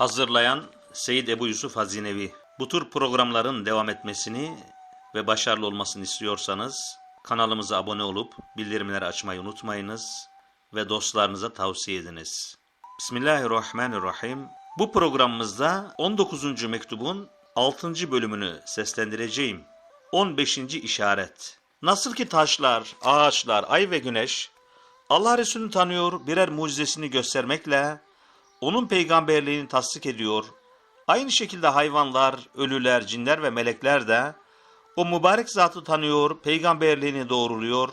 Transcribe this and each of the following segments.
Hazırlayan Seyyid Ebu Yusuf Hazinevi. Bu tür programların devam etmesini ve başarılı olmasını istiyorsanız kanalımıza abone olup bildirimleri açmayı unutmayınız ve dostlarınıza tavsiye ediniz. Bismillahirrahmanirrahim. Bu programımızda 19. mektubun 6. bölümünü seslendireceğim. 15. işaret. Nasıl ki taşlar, ağaçlar, ay ve güneş Allah Resulü'nü tanıyor, birer mucizesini göstermekle onun peygamberliğini tasdik ediyor. Aynı şekilde hayvanlar, ölüler, cinler ve melekler de o mübarek zatı tanıyor, peygamberliğini doğruluyor.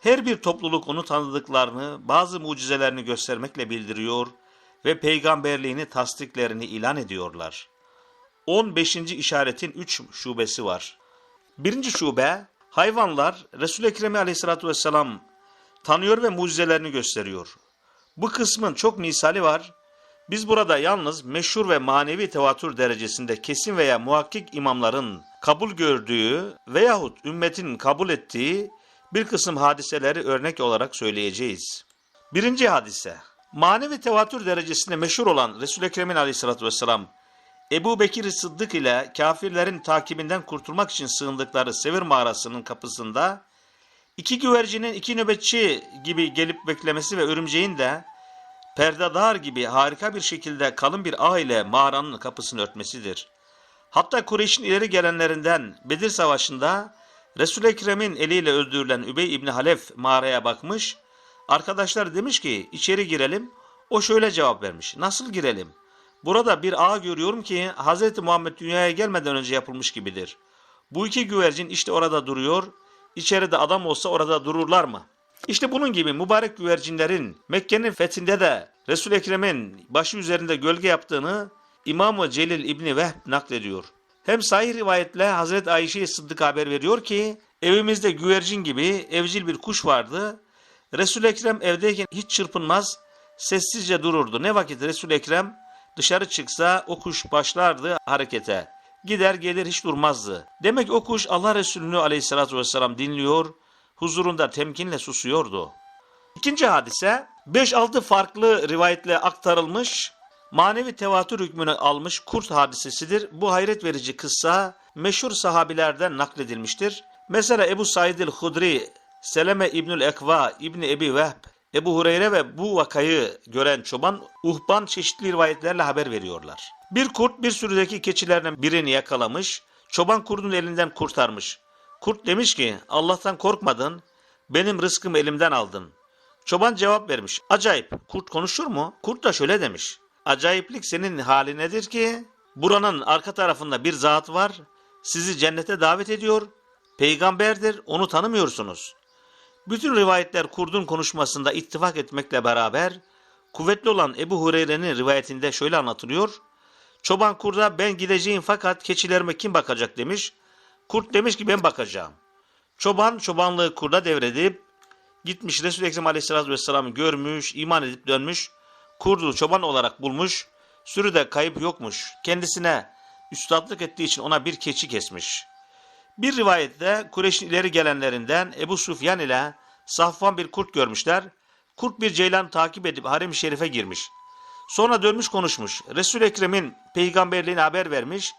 Her bir topluluk onu tanıdıklarını, bazı mucizelerini göstermekle bildiriyor ve peygamberliğini tasdiklerini ilan ediyorlar. 15. işaretin 3 şubesi var. Birinci şube, hayvanlar Resul-i Ekrem aleyhissalatü vesselam tanıyor ve mucizelerini gösteriyor. Bu kısmın çok misali var. Biz burada yalnız meşhur ve manevi tevatür derecesinde kesin veya muhakkik imamların kabul gördüğü veyahut ümmetin kabul ettiği bir kısım hadiseleri örnek olarak söyleyeceğiz. Birinci hadise, manevi tevatür derecesinde meşhur olan Resul-i Ekrem'in aleyhissalatü vesselam, Ebu Bekir Sıddık ile kafirlerin takibinden kurtulmak için sığındıkları Sevir mağarasının kapısında iki güvercinin iki nöbetçi gibi gelip beklemesi ve örümceğin de perdedar gibi harika bir şekilde kalın bir ağ ile mağaranın kapısını örtmesidir. Hatta Kureyş'in ileri gelenlerinden Bedir Savaşı'nda Resul-i Ekrem'in eliyle öldürülen Übey İbni Halef mağaraya bakmış. Arkadaşlar demiş ki içeri girelim. O şöyle cevap vermiş. Nasıl girelim? Burada bir ağ görüyorum ki Hz. Muhammed dünyaya gelmeden önce yapılmış gibidir. Bu iki güvercin işte orada duruyor. İçeride adam olsa orada dururlar mı? İşte bunun gibi mübarek güvercinlerin Mekke'nin fethinde de Resul-i Ekrem'in başı üzerinde gölge yaptığını İmam-ı Celil İbni Vehb naklediyor. Hem sahih rivayetle Hazreti Ayşe Sıddık haber veriyor ki evimizde güvercin gibi evcil bir kuş vardı. Resul-i Ekrem evdeyken hiç çırpınmaz, sessizce dururdu. Ne vakit Resul-i Ekrem dışarı çıksa o kuş başlardı harekete. Gider gelir hiç durmazdı. Demek o kuş Allah Resulü'nü aleyhissalatü vesselam dinliyor, huzurunda temkinle susuyordu. İkinci hadise 5-6 farklı rivayetle aktarılmış, manevi tevatür hükmünü almış kurt hadisesidir. Bu hayret verici kıssa meşhur sahabilerden nakledilmiştir. Mesela Ebu Said el-Hudri, Seleme İbnül Ekva, İbni Ebi Vehb, Ebu Hureyre ve bu vakayı gören çoban uhban çeşitli rivayetlerle haber veriyorlar. Bir kurt bir sürüdeki keçilerden birini yakalamış, çoban kurdun elinden kurtarmış. Kurt demiş ki Allah'tan korkmadın, benim rızkımı elimden aldın. Çoban cevap vermiş. Acayip, kurt konuşur mu? Kurt da şöyle demiş. Acayiplik senin hali nedir ki? Buranın arka tarafında bir zat var, sizi cennete davet ediyor, peygamberdir, onu tanımıyorsunuz. Bütün rivayetler kurdun konuşmasında ittifak etmekle beraber, kuvvetli olan Ebu Hureyre'nin rivayetinde şöyle anlatılıyor. Çoban kurda ben gideceğim fakat keçilerime kim bakacak demiş. Kurt demiş ki ben bakacağım. Çoban çobanlığı kurda devredip gitmiş Resul-i Ekrem Aleyhisselatü Vesselam'ı görmüş, iman edip dönmüş. Kurdu çoban olarak bulmuş. Sürüde kayıp yokmuş. Kendisine üstadlık ettiği için ona bir keçi kesmiş. Bir rivayette Kureyş'in ileri gelenlerinden Ebu Sufyan ile Safvan bir kurt görmüşler. Kurt bir ceylan takip edip harem-i şerife girmiş. Sonra dönmüş konuşmuş. Resul-i Ekrem'in peygamberliğine haber vermiş.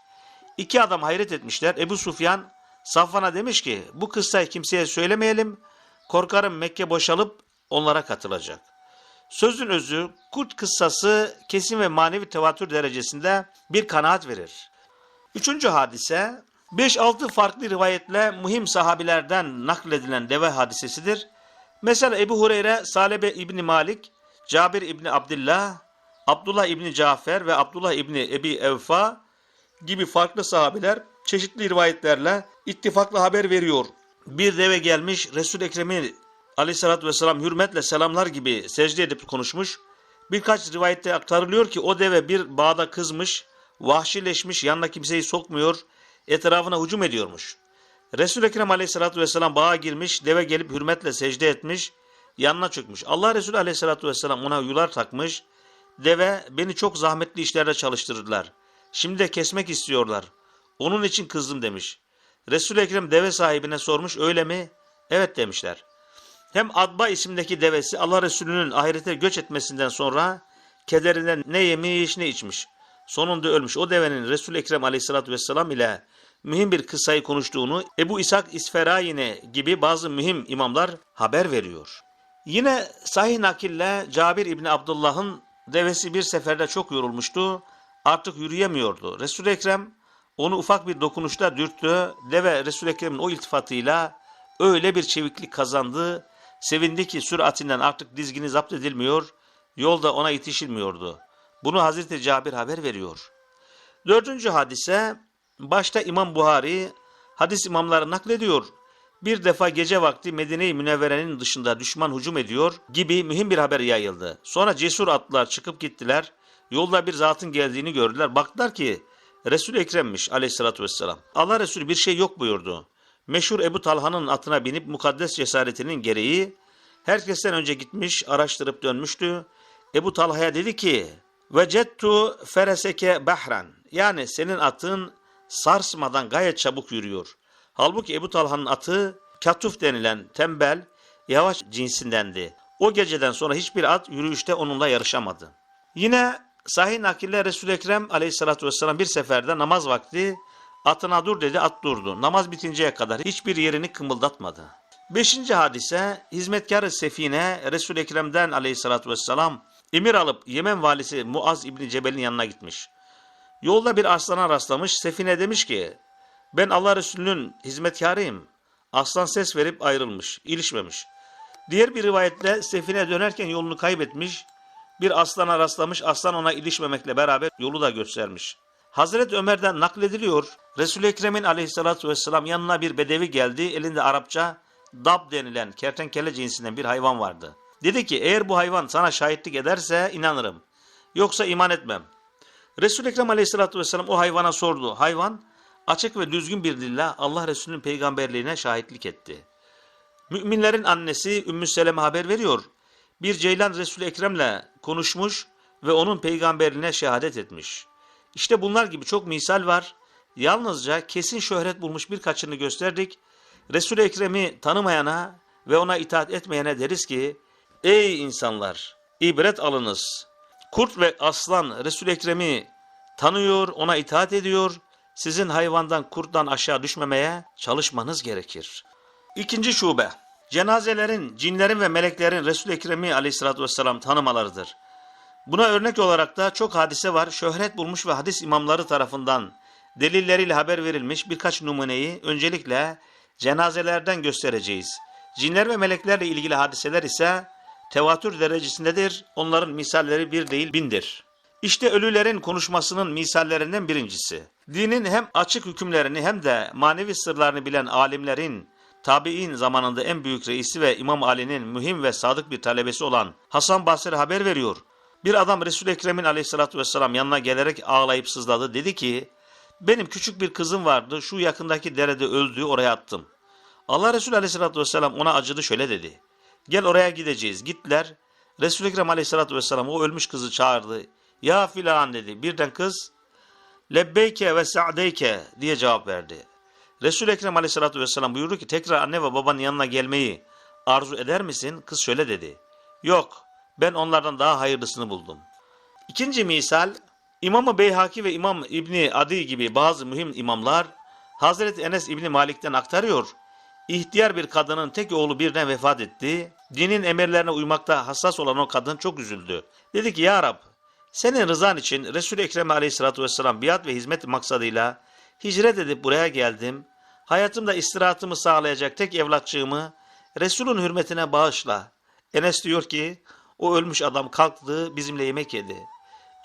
İki adam hayret etmişler. Ebu Sufyan Safvan'a demiş ki bu kıssayı kimseye söylemeyelim. Korkarım Mekke boşalıp onlara katılacak. Sözün özü kurt kıssası kesin ve manevi tevatür derecesinde bir kanaat verir. Üçüncü hadise 5-6 farklı rivayetle muhim sahabilerden nakledilen deve hadisesidir. Mesela Ebu Hureyre, Salebe İbni Malik, Cabir İbni Abdullah, Abdullah İbni Cafer ve Abdullah İbni Ebi Evfa gibi farklı sahabiler çeşitli rivayetlerle ittifaklı haber veriyor. Bir deve gelmiş Resul-i Ekrem'i aleyhissalatü vesselam hürmetle selamlar gibi secde edip konuşmuş. Birkaç rivayette aktarılıyor ki o deve bir bağda kızmış, vahşileşmiş, yanına kimseyi sokmuyor, etrafına hücum ediyormuş. Resul-i Ekrem aleyhissalatü vesselam bağa girmiş, deve gelip hürmetle secde etmiş, yanına çökmüş. Allah Resulü aleyhissalatü vesselam ona yular takmış. Deve beni çok zahmetli işlerde çalıştırdılar. Şimdi de kesmek istiyorlar. Onun için kızdım demiş. Resul-i Ekrem deve sahibine sormuş öyle mi? Evet demişler. Hem Adba isimdeki devesi Allah Resulü'nün ahirete göç etmesinden sonra kederinden ne yemiş ne içmiş. sonunda ölmüş o devenin Resul-i Ekrem aleyhissalatü vesselam ile mühim bir kıssayı konuştuğunu Ebu İshak İsferayine gibi bazı mühim imamlar haber veriyor. Yine sahih nakille Cabir İbni Abdullah'ın devesi bir seferde çok yorulmuştu. Artık yürüyemiyordu. Resul-i Ekrem onu ufak bir dokunuşta dürttü. Deve Resul-i Ekrem'in o iltifatıyla öyle bir çeviklik kazandı. Sevindi ki süratinden artık dizgini zapt edilmiyor. Yolda ona yetişilmiyordu. Bunu Hazreti Cabir haber veriyor. Dördüncü hadise başta İmam Buhari hadis imamları naklediyor. Bir defa gece vakti Medine-i Münevvere'nin dışında düşman hücum ediyor gibi mühim bir haber yayıldı. Sonra cesur atlılar çıkıp gittiler. Yolda bir zatın geldiğini gördüler. Baktılar ki Resul-i Ekrem'miş aleyhissalatü vesselam. Allah Resulü bir şey yok buyurdu. Meşhur Ebu Talha'nın atına binip mukaddes cesaretinin gereği herkesten önce gitmiş araştırıp dönmüştü. Ebu Talha'ya dedi ki Vecettu fereseke bahran yani senin atın sarsmadan gayet çabuk yürüyor. Halbuki Ebu Talha'nın atı katuf denilen tembel, yavaş cinsindendi. O geceden sonra hiçbir at yürüyüşte onunla yarışamadı. Yine sahih nakille Resul-i Ekrem aleyhissalatü vesselam bir seferde namaz vakti atına dur dedi at durdu. Namaz bitinceye kadar hiçbir yerini kımıldatmadı. Beşinci hadise hizmetkarı Sefine Resul-i Ekrem'den aleyhissalatü vesselam emir alıp Yemen valisi Muaz İbni Cebel'in yanına gitmiş. Yolda bir aslana rastlamış. Sefine demiş ki ben Allah Resulü'nün hizmetkarıyım. Aslan ses verip ayrılmış, ilişmemiş. Diğer bir rivayette Sefine dönerken yolunu kaybetmiş. Bir aslana rastlamış, aslan ona ilişmemekle beraber yolu da göstermiş. Hazreti Ömer'den naklediliyor. Resul-i Ekrem'in aleyhissalatü vesselam yanına bir bedevi geldi. Elinde Arapça dab denilen kertenkele cinsinden bir hayvan vardı. Dedi ki eğer bu hayvan sana şahitlik ederse inanırım. Yoksa iman etmem. Resul-i Ekrem aleyhissalatü vesselam o hayvana sordu. Hayvan açık ve düzgün bir dille Allah Resulü'nün peygamberliğine şahitlik etti. Müminlerin annesi Ümmü Seleme haber veriyor. Bir ceylan Resul-i Ekrem'le konuşmuş ve onun peygamberliğine şehadet etmiş. İşte bunlar gibi çok misal var. Yalnızca kesin şöhret bulmuş birkaçını gösterdik. Resul-i Ekrem'i tanımayana ve ona itaat etmeyene deriz ki, Ey insanlar! ibret alınız. Kurt ve aslan Resul-i Ekrem'i tanıyor, ona itaat ediyor. Sizin hayvandan, kurttan aşağı düşmemeye çalışmanız gerekir. İkinci şube, cenazelerin, cinlerin ve meleklerin Resul-i Ekrem'i aleyhissalatü vesselam tanımalarıdır. Buna örnek olarak da çok hadise var. Şöhret bulmuş ve hadis imamları tarafından delilleriyle haber verilmiş birkaç numuneyi öncelikle cenazelerden göstereceğiz. Cinler ve meleklerle ilgili hadiseler ise tevatür derecesindedir. Onların misalleri bir değil bindir. İşte ölülerin konuşmasının misallerinden birincisi. Dinin hem açık hükümlerini hem de manevi sırlarını bilen alimlerin tabi'in zamanında en büyük reisi ve İmam Ali'nin mühim ve sadık bir talebesi olan Hasan Basri haber veriyor. Bir adam Resul-i Ekrem'in aleyhissalatü vesselam yanına gelerek ağlayıp sızladı. Dedi ki, benim küçük bir kızım vardı, şu yakındaki derede öldü, oraya attım. Allah Resulü aleyhissalatü vesselam ona acıdı şöyle dedi. Gel oraya gideceğiz. Gittiler. Resul-i Ekrem aleyhissalatü vesselam o ölmüş kızı çağırdı. Ya filan dedi. Birden kız lebbeyke ve sa'deyke diye cevap verdi. Resul-i Ekrem aleyhissalatü vesselam buyurdu ki tekrar anne ve babanın yanına gelmeyi arzu eder misin? Kız şöyle dedi. Yok ben onlardan daha hayırlısını buldum. İkinci misal İmam-ı Beyhaki ve İmam İbni Adi gibi bazı mühim imamlar Hazreti Enes İbni Malik'ten aktarıyor. İhtiyar bir kadının tek oğlu birden vefat etti. Dinin emirlerine uymakta hassas olan o kadın çok üzüldü. Dedi ki ya Rab senin rızan için Resul-i Ekrem aleyhissalatü vesselam biat ve hizmet maksadıyla hicret edip buraya geldim. Hayatımda istirahatımı sağlayacak tek evlatçığımı Resul'ün hürmetine bağışla. Enes diyor ki o ölmüş adam kalktı bizimle yemek yedi.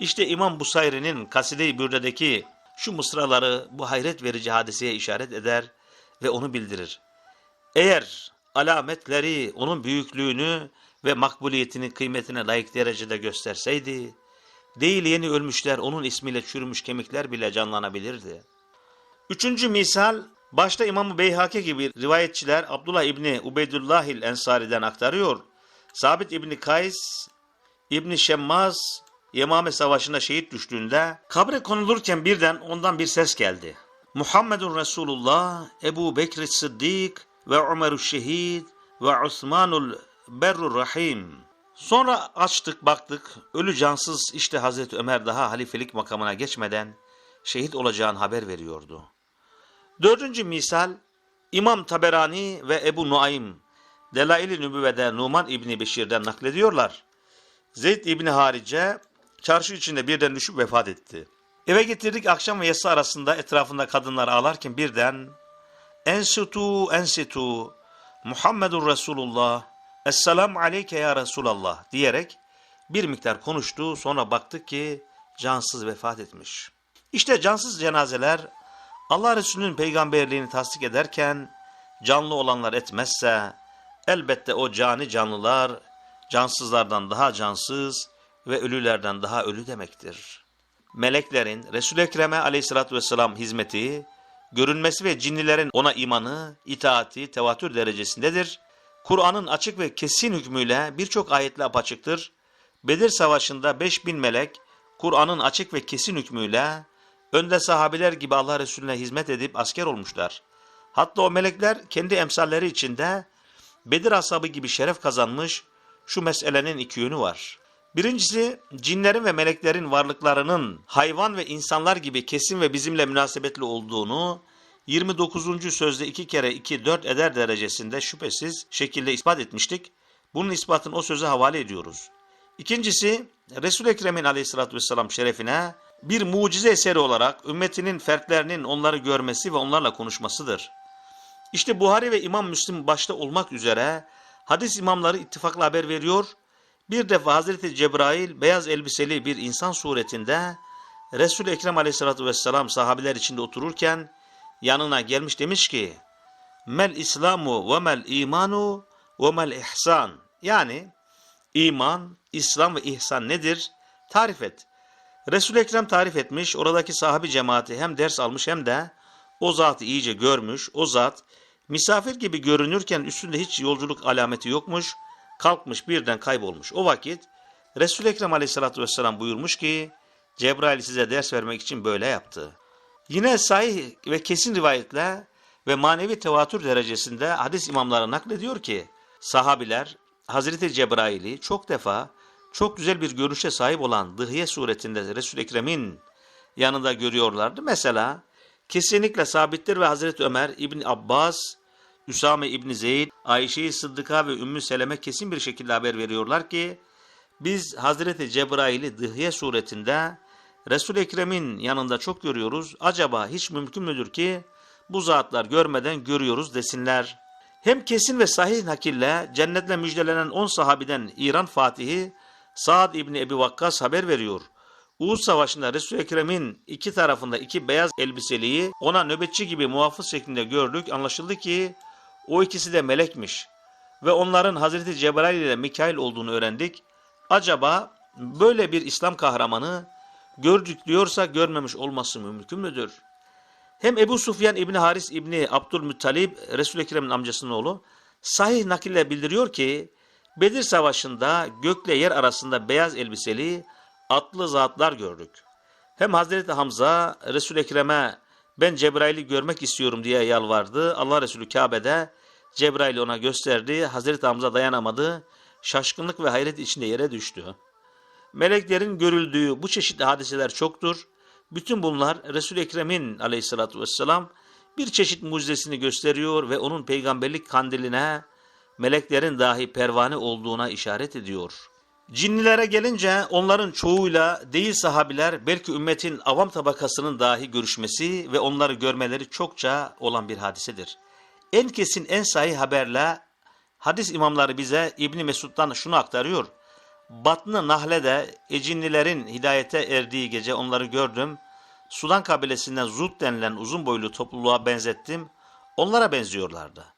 İşte İmam Busayri'nin Kaside-i Bürde'deki şu mısraları bu hayret verici hadiseye işaret eder ve onu bildirir. Eğer alametleri onun büyüklüğünü ve makbuliyetinin kıymetine layık derecede gösterseydi, değil yeni ölmüşler onun ismiyle çürümüş kemikler bile canlanabilirdi. Üçüncü misal, başta İmam-ı Beyhaki gibi rivayetçiler Abdullah İbni Ubeydullahil Ensari'den aktarıyor. Sabit İbni Kays, İbni Şemmaz, Yemame Savaşı'nda şehit düştüğünde kabre konulurken birden ondan bir ses geldi. Muhammedun Resulullah, Ebu Bekir Sıddık ve Ömerü Şehid ve Osmanul Berrur Rahim. Sonra açtık baktık ölü cansız işte Hazreti Ömer daha halifelik makamına geçmeden şehit olacağını haber veriyordu. Dördüncü misal İmam Taberani ve Ebu Nuaym Delail-i Nübüvve'de Numan İbni Beşir'den naklediyorlar. Zeyd İbni Harice çarşı içinde birden düşüp vefat etti. Eve getirdik akşam ve yatsı arasında etrafında kadınlar ağlarken birden Ensitu ensitu Muhammedur Resulullah Esselamu aleyke ya Resulallah diyerek bir miktar konuştu sonra baktık ki cansız vefat etmiş. İşte cansız cenazeler Allah Resulü'nün peygamberliğini tasdik ederken canlı olanlar etmezse elbette o cani canlılar cansızlardan daha cansız ve ölülerden daha ölü demektir. Meleklerin Resul-i Ekrem'e aleyhissalatü vesselam hizmeti, görünmesi ve cinnilerin ona imanı, itaati, tevatür derecesindedir. Kur'an'ın açık ve kesin hükmüyle birçok ayetle apaçıktır. Bedir Savaşı'nda 5000 melek, Kur'an'ın açık ve kesin hükmüyle önde sahabiler gibi Allah Resulüne hizmet edip asker olmuşlar. Hatta o melekler kendi emsalleri içinde Bedir ashabı gibi şeref kazanmış şu meselenin iki yönü var. Birincisi cinlerin ve meleklerin varlıklarının hayvan ve insanlar gibi kesin ve bizimle münasebetli olduğunu 29. sözde iki kere iki dört eder derecesinde şüphesiz şekilde ispat etmiştik. Bunun ispatını o söze havale ediyoruz. İkincisi Resul-i Ekrem'in aleyhissalatü vesselam şerefine bir mucize eseri olarak ümmetinin fertlerinin onları görmesi ve onlarla konuşmasıdır. İşte Buhari ve İmam Müslim başta olmak üzere hadis imamları ittifakla haber veriyor. Bir defa Hazreti Cebrail beyaz elbiseli bir insan suretinde Resul-i Ekrem aleyhissalatü vesselam sahabiler içinde otururken yanına gelmiş demiş ki Mel İslamu ve mel imanu ve mel ihsan yani iman, İslam ve ihsan nedir? Tarif et. Resul-i Ekrem tarif etmiş, oradaki sahabi cemaati hem ders almış hem de o zatı iyice görmüş, o zat misafir gibi görünürken üstünde hiç yolculuk alameti yokmuş, kalkmış birden kaybolmuş. O vakit Resul-i Ekrem aleyhissalatü vesselam buyurmuş ki, Cebrail size ders vermek için böyle yaptı. Yine sahih ve kesin rivayetle ve manevi tevatür derecesinde hadis imamları naklediyor ki, sahabiler Hazreti Cebrail'i çok defa çok güzel bir görünüşe sahip olan dıhiye suretinde Resul-i Ekrem'in yanında görüyorlardı. Mesela kesinlikle sabittir ve Hazreti Ömer, İbni Abbas, Üsame İbni Zeyd, Ayşe-i Sıddıka ve Ümmü Seleme kesin bir şekilde haber veriyorlar ki biz Hazreti Cebrail'i dıhiye suretinde Resul-i Ekrem'in yanında çok görüyoruz. Acaba hiç mümkün müdür ki bu zatlar görmeden görüyoruz desinler. Hem kesin ve sahih nakille cennetle müjdelenen 10 sahabiden İran Fatihi Saad İbni Ebi Vakkas haber veriyor. Uğuz Savaşı'nda Resul-i Ekrem'in iki tarafında iki beyaz elbiseliyi ona nöbetçi gibi muhafız şeklinde gördük. Anlaşıldı ki o ikisi de melekmiş ve onların Hazreti Cebrail ile Mikail olduğunu öğrendik. Acaba böyle bir İslam kahramanı gördük diyorsa görmemiş olması mümkün müdür? Hem Ebu Sufyan İbni Haris İbni Abdülmuttalib Resul-i Ekrem'in amcasının oğlu sahih nakille bildiriyor ki Bedir Savaşı'nda gökle yer arasında beyaz elbiseli atlı zatlar gördük. Hem Hazreti Hamza Resul-i Ekrem'e ben Cebrail'i görmek istiyorum diye yalvardı. Allah Resulü Kabe'de Cebrail'i ona gösterdi. Hazreti Hamza dayanamadı. Şaşkınlık ve hayret içinde yere düştü. Meleklerin görüldüğü bu çeşitli hadiseler çoktur. Bütün bunlar Resul-i Ekrem'in aleyhissalatü vesselam bir çeşit mucizesini gösteriyor ve onun peygamberlik kandiline meleklerin dahi pervane olduğuna işaret ediyor. Cinnilere gelince onların çoğuyla değil sahabiler belki ümmetin avam tabakasının dahi görüşmesi ve onları görmeleri çokça olan bir hadisedir. En kesin en sahih haberle hadis imamları bize İbni Mesud'dan şunu aktarıyor. Batını Nahle'de ecinlilerin hidayete erdiği gece onları gördüm. Sudan kabilesinden Zut denilen uzun boylu topluluğa benzettim. Onlara benziyorlardı.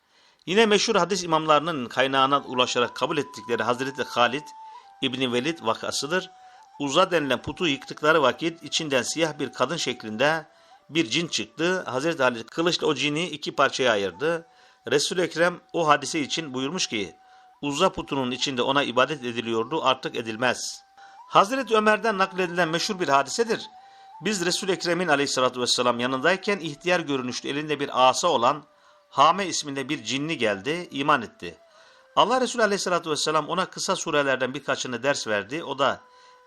Yine meşhur hadis imamlarının kaynağına ulaşarak kabul ettikleri Hazreti Halid İbni Velid vakasıdır. Uza denilen putu yıktıkları vakit içinden siyah bir kadın şeklinde bir cin çıktı. Hazreti Halid kılıçla o cini iki parçaya ayırdı. Resul-i Ekrem o hadise için buyurmuş ki Uzza putunun içinde ona ibadet ediliyordu artık edilmez. Hazreti Ömer'den nakledilen meşhur bir hadisedir. Biz Resul-i Ekrem'in aleyhissalatü vesselam yanındayken ihtiyar görünüşlü elinde bir asa olan Hame isminde bir cinni geldi, iman etti. Allah Resulü Aleyhisselatü Vesselam ona kısa surelerden birkaçını ders verdi. O da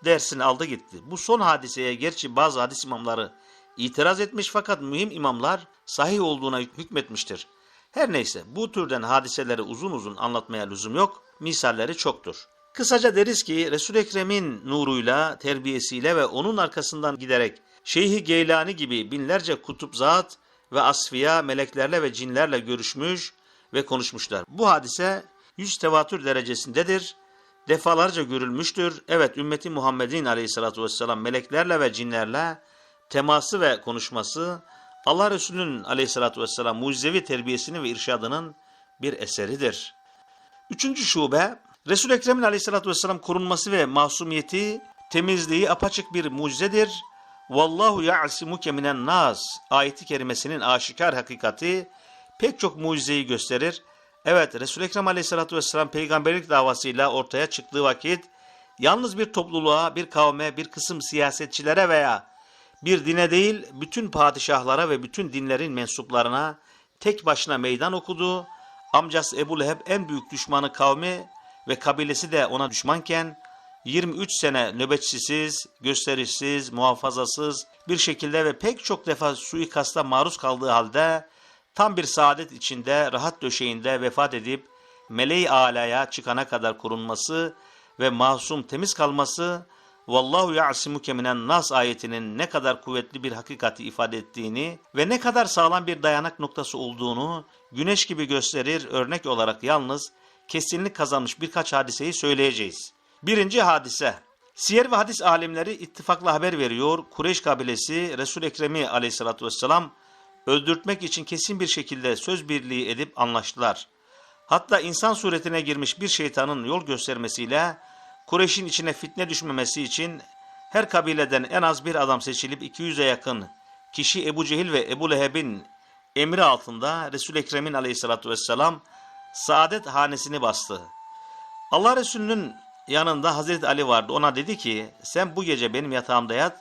dersini aldı gitti. Bu son hadiseye gerçi bazı hadis imamları itiraz etmiş fakat mühim imamlar sahih olduğuna hükmetmiştir. Her neyse bu türden hadiseleri uzun uzun anlatmaya lüzum yok. Misalleri çoktur. Kısaca deriz ki Resul-i Ekrem'in nuruyla, terbiyesiyle ve onun arkasından giderek Şeyhi Geylani gibi binlerce kutup zat ve asfiya meleklerle ve cinlerle görüşmüş ve konuşmuşlar. Bu hadise yüz tevatür derecesindedir. Defalarca görülmüştür. Evet ümmeti Muhammed'in aleyhissalatü vesselam meleklerle ve cinlerle teması ve konuşması Allah Resulü'nün aleyhissalatü vesselam mucizevi terbiyesini ve irşadının bir eseridir. Üçüncü şube, Resul-i Ekrem'in aleyhissalatü vesselam korunması ve masumiyeti, temizliği apaçık bir mucizedir. Vallahu ya'simuke minen nas ayeti kerimesinin aşikar hakikati pek çok mucizeyi gösterir. Evet Resul-i Ekrem aleyhissalatü vesselam peygamberlik davasıyla ortaya çıktığı vakit yalnız bir topluluğa, bir kavme, bir kısım siyasetçilere veya bir dine değil bütün padişahlara ve bütün dinlerin mensuplarına tek başına meydan okudu. Amcası Ebu Leheb en büyük düşmanı kavmi ve kabilesi de ona düşmanken 23 sene nöbetçisiz, gösterişsiz, muhafazasız bir şekilde ve pek çok defa suikasta maruz kaldığı halde tam bir saadet içinde rahat döşeğinde vefat edip meleği alaya çıkana kadar korunması ve masum temiz kalması Vallahu ya'simuke minen nas ayetinin ne kadar kuvvetli bir hakikati ifade ettiğini ve ne kadar sağlam bir dayanak noktası olduğunu güneş gibi gösterir örnek olarak yalnız kesinlik kazanmış birkaç hadiseyi söyleyeceğiz. Birinci hadise. Siyer ve hadis alimleri ittifakla haber veriyor. Kureyş kabilesi Resul Ekrem'i aleyhissalatü vesselam öldürtmek için kesin bir şekilde söz birliği edip anlaştılar. Hatta insan suretine girmiş bir şeytanın yol göstermesiyle Kureyş'in içine fitne düşmemesi için her kabileden en az bir adam seçilip 200'e yakın kişi Ebu Cehil ve Ebu Leheb'in emri altında Resul-i Ekrem'in aleyhissalatü vesselam saadet hanesini bastı. Allah Resulü'nün yanında Hazreti Ali vardı. Ona dedi ki sen bu gece benim yatağımda yat.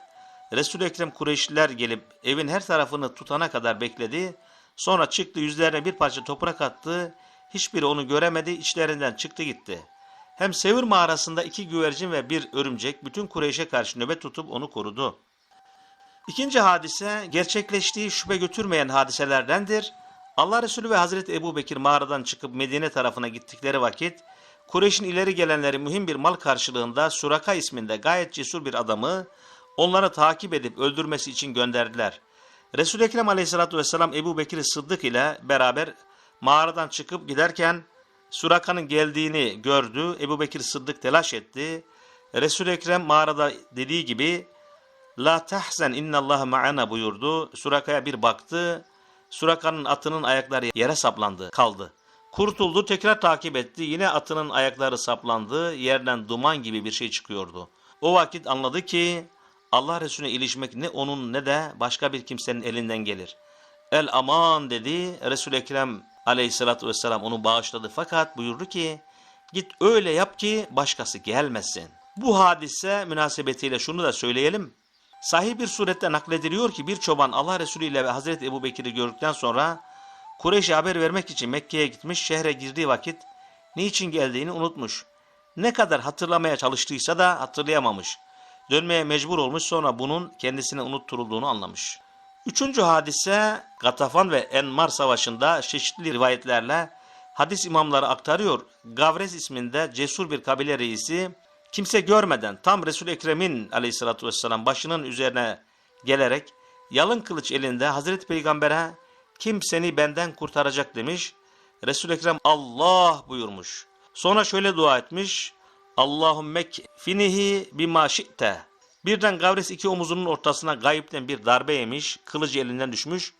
Resul-i Ekrem Kureyşliler gelip evin her tarafını tutana kadar bekledi. Sonra çıktı yüzlerine bir parça toprak attı. Hiçbiri onu göremedi. içlerinden çıktı gitti. Hem Sevir mağarasında iki güvercin ve bir örümcek bütün Kureyş'e karşı nöbet tutup onu korudu. İkinci hadise gerçekleştiği şüphe götürmeyen hadiselerdendir. Allah Resulü ve Hazreti Ebu Bekir mağaradan çıkıp Medine tarafına gittikleri vakit Kureyş'in ileri gelenleri mühim bir mal karşılığında Suraka isminde gayet cesur bir adamı onları takip edip öldürmesi için gönderdiler. Resul-i Ekrem aleyhissalatü vesselam Ebu Bekir Sıddık ile beraber mağaradan çıkıp giderken Suraka'nın geldiğini gördü. Ebu Bekir Sıddık telaş etti. Resul-i Ekrem mağarada dediği gibi La tahzen innallaha ma'ana buyurdu. Suraka'ya bir baktı. Suraka'nın atının ayakları yere saplandı, kaldı. Kurtuldu, tekrar takip etti. Yine atının ayakları saplandı. Yerden duman gibi bir şey çıkıyordu. O vakit anladı ki Allah Resulüne ilişmek ne onun ne de başka bir kimsenin elinden gelir. El aman dedi. Resul-i Ekrem aleyhissalatü vesselam onu bağışladı. Fakat buyurdu ki git öyle yap ki başkası gelmesin. Bu hadise münasebetiyle şunu da söyleyelim. Sahih bir surette naklediliyor ki bir çoban Allah Resulü ile Hazreti Ebu Bekir'i gördükten sonra Kureyş'e haber vermek için Mekke'ye gitmiş, şehre girdiği vakit niçin geldiğini unutmuş. Ne kadar hatırlamaya çalıştıysa da hatırlayamamış. Dönmeye mecbur olmuş sonra bunun kendisine unutturulduğunu anlamış. Üçüncü hadise Gatafan ve Enmar Savaşı'nda çeşitli rivayetlerle hadis imamları aktarıyor. Gavres isminde cesur bir kabile reisi kimse görmeden tam Resul-i Ekrem'in aleyhissalatü vesselam başının üzerine gelerek yalın kılıç elinde Hazreti Peygamber'e kim seni benden kurtaracak demiş. Resul-i Ekrem Allah buyurmuş. Sonra şöyle dua etmiş. Allahümme finihi bima şi'te. Birden Gavres iki omuzunun ortasına gayipten bir darbe yemiş. Kılıcı elinden düşmüş.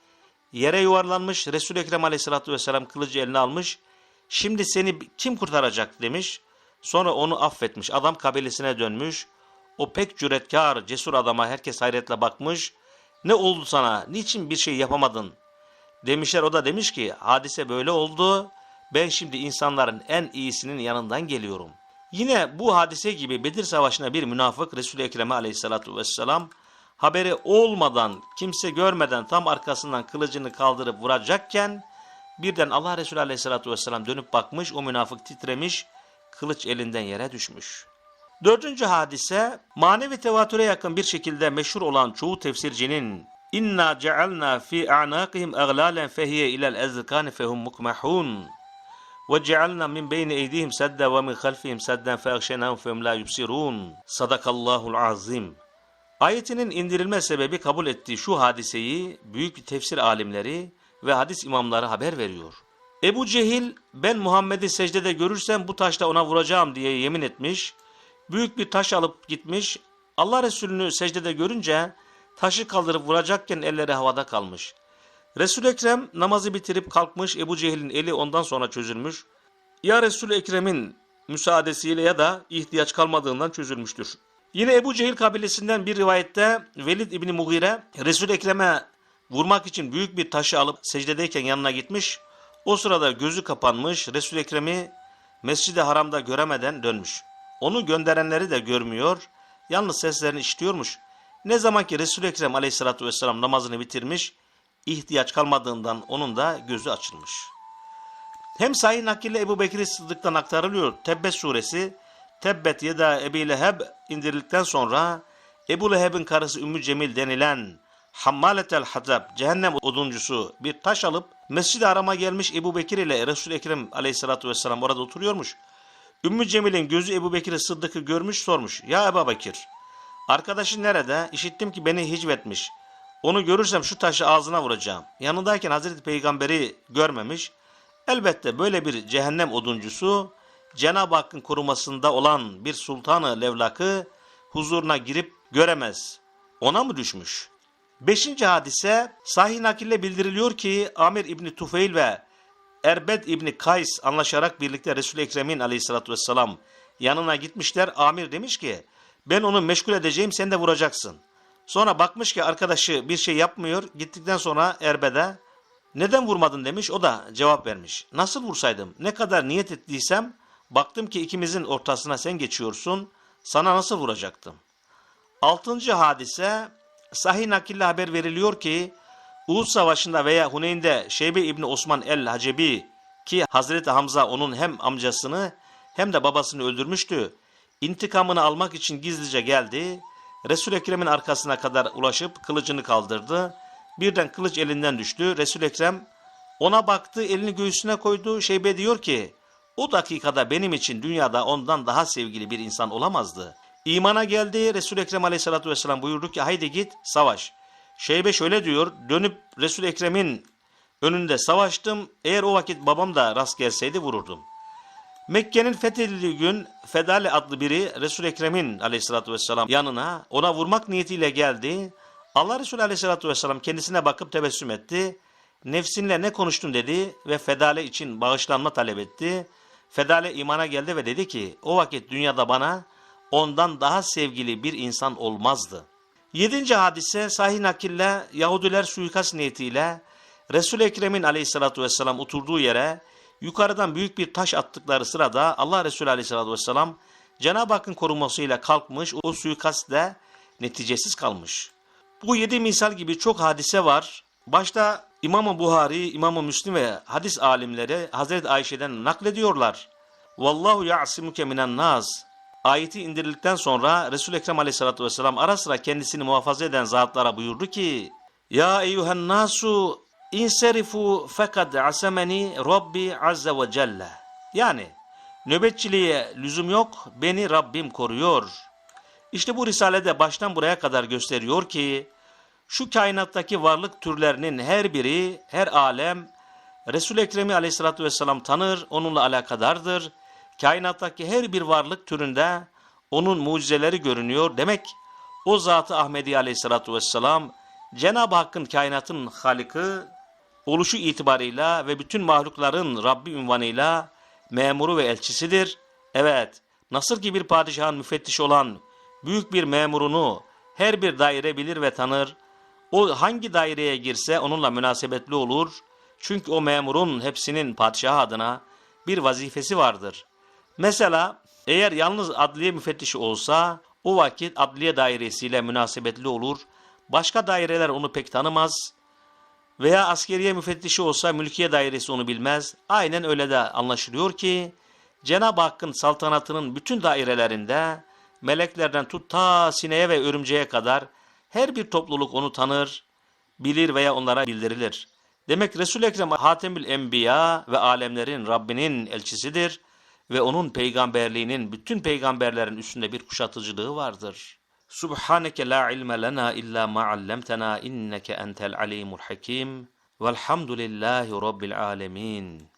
Yere yuvarlanmış. Resul-i Ekrem aleyhissalatü vesselam kılıcı eline almış. Şimdi seni kim kurtaracak demiş. Sonra onu affetmiş. Adam kabilesine dönmüş. O pek cüretkar, cesur adama herkes hayretle bakmış. Ne oldu sana? Niçin bir şey yapamadın? Demişler o da demiş ki hadise böyle oldu. Ben şimdi insanların en iyisinin yanından geliyorum. Yine bu hadise gibi Bedir Savaşı'na bir münafık Resul-i Ekrem'e aleyhissalatu vesselam haberi olmadan kimse görmeden tam arkasından kılıcını kaldırıp vuracakken Birden Allah Resulü Aleyhisselatü Vesselam dönüp bakmış, o münafık titremiş, kılıç elinden yere düşmüş. Dördüncü hadise, manevi tevatüre yakın bir şekilde meşhur olan çoğu tefsircinin İnna cealna fi a'naqihim aglalan fehiye ilel ezkan fehum mukmahun ve cealna min beyni eydihim sadda ve min halfihim saddan feagşenahum fehum la yubsirun. Sadakallahul azim. Ayetinin indirilme sebebi kabul ettiği şu hadiseyi büyük tefsir alimleri ve hadis imamları haber veriyor. Ebu Cehil ben Muhammed'i secdede görürsem bu taşla ona vuracağım diye yemin etmiş. Büyük bir taş alıp gitmiş. Allah Resulü'nü secdede görünce taşı kaldırıp vuracakken elleri havada kalmış. Resul-i Ekrem namazı bitirip kalkmış. Ebu Cehil'in eli ondan sonra çözülmüş. Ya Resul-i Ekrem'in müsaadesiyle ya da ihtiyaç kalmadığından çözülmüştür. Yine Ebu Cehil kabilesinden bir rivayette Velid İbni Mughire Resul-i Ekrem'e vurmak için büyük bir taşı alıp secdedeyken yanına gitmiş. O sırada gözü kapanmış Resul-i Ekrem'i Mescid-i Haram'da göremeden dönmüş. Onu gönderenleri de görmüyor. Yalnız seslerini işitiyormuş. Ne zaman ki Resul-i Ekrem aleyhissalatü vesselam namazını bitirmiş, ihtiyaç kalmadığından onun da gözü açılmış. Hem sahih nakille Ebu Bekir Sıddık'tan aktarılıyor. Tebbet suresi, Tebbet yeda Ebi Leheb indirildikten sonra Ebu Leheb'in karısı Ümmü Cemil denilen Hammaletel Hatab, cehennem oduncusu bir taş alıp Mescid-i Haram'a gelmiş Ebu Bekir ile Resul-i Ekrem aleyhissalatü vesselam orada oturuyormuş. Ümmü Cemil'in gözü Ebu Bekir Sıddık'ı görmüş sormuş. Ya Ebu Bekir, arkadaşın nerede? İşittim ki beni hicvetmiş. Onu görürsem şu taşı ağzına vuracağım. Yanındayken Hazreti Peygamber'i görmemiş. Elbette böyle bir cehennem oduncusu Cenab-ı Hakk'ın korumasında olan bir sultanı levlakı huzuruna girip göremez. Ona mı düşmüş? Beşinci hadise sahih nakille bildiriliyor ki Amir İbni Tufeil ve Erbed İbni Kays anlaşarak birlikte Resul-i Ekrem'in aleyhissalatü vesselam yanına gitmişler. Amir demiş ki ben onu meşgul edeceğim sen de vuracaksın. Sonra bakmış ki arkadaşı bir şey yapmıyor. Gittikten sonra Erbed'e neden vurmadın demiş. O da cevap vermiş. Nasıl vursaydım? Ne kadar niyet ettiysem baktım ki ikimizin ortasına sen geçiyorsun. Sana nasıl vuracaktım? Altıncı hadise sahih nakille haber veriliyor ki Uhud Savaşı'nda veya Huneyn'de Şeybe İbni Osman el-Hacebi ki Hazreti Hamza onun hem amcasını hem de babasını öldürmüştü. İntikamını almak için gizlice geldi. Resul-i Ekrem'in arkasına kadar ulaşıp kılıcını kaldırdı. Birden kılıç elinden düştü. Resul-i Ekrem ona baktı, elini göğsüne koydu. Şeybe diyor ki, o dakikada benim için dünyada ondan daha sevgili bir insan olamazdı. İmana geldi. Resul-i Ekrem aleyhissalatü vesselam buyurdu ki, haydi git savaş. Şeybe şöyle diyor, dönüp Resul-i Ekrem'in önünde savaştım. Eğer o vakit babam da rast gelseydi vururdum. Mekke'nin fethedildiği gün Fedale adlı biri Resul-i Ekrem'in aleyhissalatü vesselam yanına ona vurmak niyetiyle geldi. Allah Resulü aleyhissalatü vesselam kendisine bakıp tebessüm etti. Nefsinle ne konuştun dedi ve Fedale için bağışlanma talep etti. Fedale imana geldi ve dedi ki o vakit dünyada bana ondan daha sevgili bir insan olmazdı. Yedinci hadise sahih nakille Yahudiler suikast niyetiyle Resul-i Ekrem'in aleyhissalatü vesselam oturduğu yere yukarıdan büyük bir taş attıkları sırada Allah Resulü Aleyhisselatü Vesselam Cenab-ı Hakk'ın korumasıyla kalkmış, o suikast de neticesiz kalmış. Bu yedi misal gibi çok hadise var. Başta İmam-ı Buhari, İmam-ı Müslim ve hadis alimleri Hazreti Ayşe'den naklediyorlar. Vallahu ya'simuke minen nas. Ayeti indirildikten sonra Resul-i Ekrem Aleyhisselatü Vesselam ara sıra kendisini muhafaza eden zatlara buyurdu ki Ya eyyühen nasu İnserifu fekad asemeni Rabbi azze ve celle. Yani nöbetçiliğe lüzum yok, beni Rabbim koruyor. İşte bu risalede baştan buraya kadar gösteriyor ki, şu kainattaki varlık türlerinin her biri, her alem, Resul-i Ekrem'i aleyhissalatü vesselam tanır, onunla alakadardır. Kainattaki her bir varlık türünde onun mucizeleri görünüyor. Demek o zatı Ahmedi aleyhissalatü vesselam, Cenab-ı Hakk'ın kainatın halikı, oluşu itibarıyla ve bütün mahlukların Rabbi ünvanıyla memuru ve elçisidir. Evet, nasıl ki bir padişahın müfettişi olan büyük bir memurunu her bir daire bilir ve tanır, o hangi daireye girse onunla münasebetli olur. Çünkü o memurun hepsinin padişah adına bir vazifesi vardır. Mesela eğer yalnız adliye müfettişi olsa o vakit adliye dairesiyle münasebetli olur. Başka daireler onu pek tanımaz Veya askeriye müfettişi olsa mülkiye dairesi onu bilmez. Aynen öyle de anlaşılıyor ki Cenab-ı Hakk'ın saltanatının bütün dairelerinde meleklerden tut ta sineye ve örümceğe kadar her bir topluluk onu tanır, bilir veya onlara bildirilir. Demek Resul-i Ekrem Hatemül Enbiya ve alemlerin Rabbinin elçisidir ve onun peygamberliğinin bütün peygamberlerin üstünde bir kuşatıcılığı vardır. سبحانك لا علم لنا إلا ما علمتنا إنك أنت العليم الحكيم والحمد لله رب العالمين.